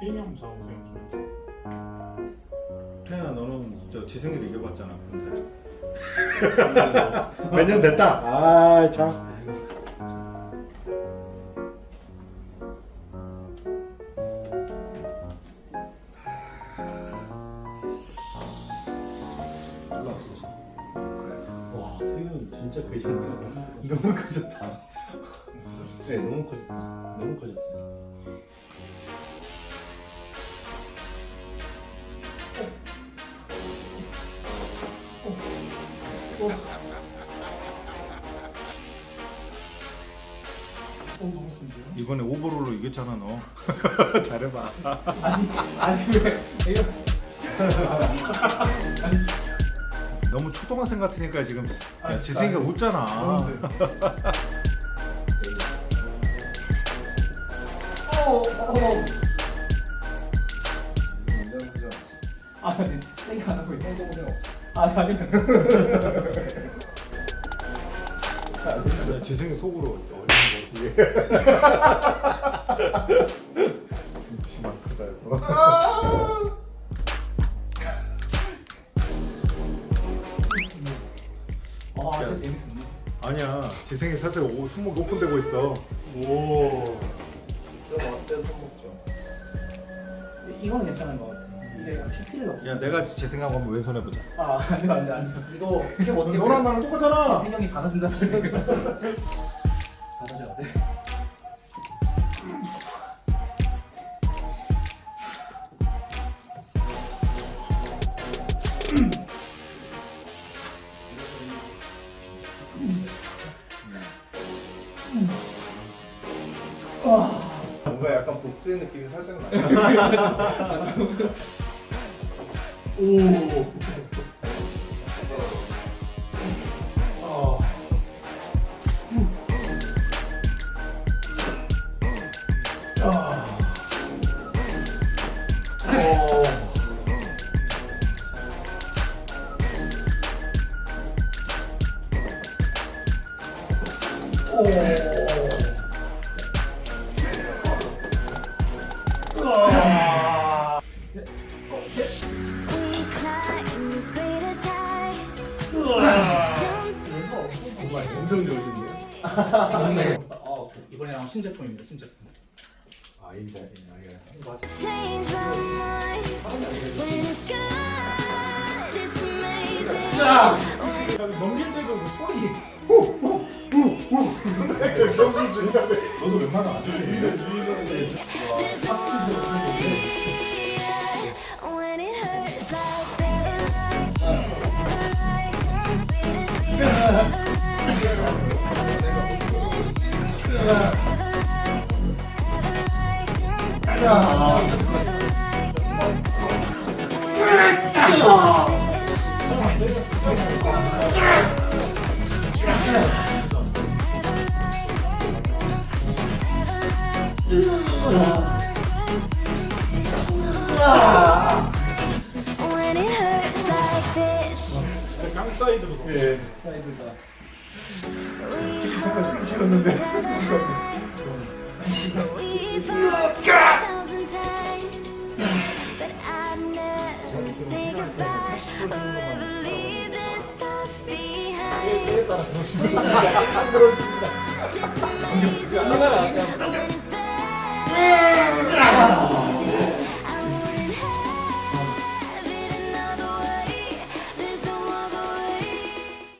한번 잡아보세요. 좀. 태연아 너는 저 지승이를 이겨봤잖아 근데. 몇 년 됐다? 아참. 와 태균 진짜 크시네요 너무 커졌다. 네 너무 커졌다. 너무 커졌어요 어, 쓴데요? 이번에 오버롤로 이겼잖아 너 잘해봐 아니 왜? 이거 아니 진짜. 너무 초등학생 같으니까 지금 아, 야, 진짜. 지승이가 웃잖아. 어, 어. 아, 아니, 생각 안 하고 있어. 아, 아니. 야, 지승이 속으로 얼마나 멋지게 김치만 크다 이거 와, 진짜 재밌었네. 아니야 지승이 사실 오- 손목 데고 있어 오. 좀 어때 손목죠? 이거는 괜찮은 것 같아. 약간 추필러. 야 내가 지승하고 한번 왼손 해 보자 아, 안 돼, 안 돼, 안 돼. 이거 이게 어떻게 너랑 나랑 똑같잖아 생명이 받아준다. 받아줘야 돼. 뭔가 약간 복수의 느낌이 살짝 나요 오. 어. 아. 어. 오. 아. 엄청 좋으신데요? 어, 이번에랑 신제품입니다. 신제품. 아 인사 인사 Change my mind when it's good. It's amazing. 야! When it's 넘길 때도 그 소리. 너도 웬만하면 안 되지 this when it hurts like this. When it hurts like this. 깡 사이드로. 예 사이드가. 잠깐 싫었는데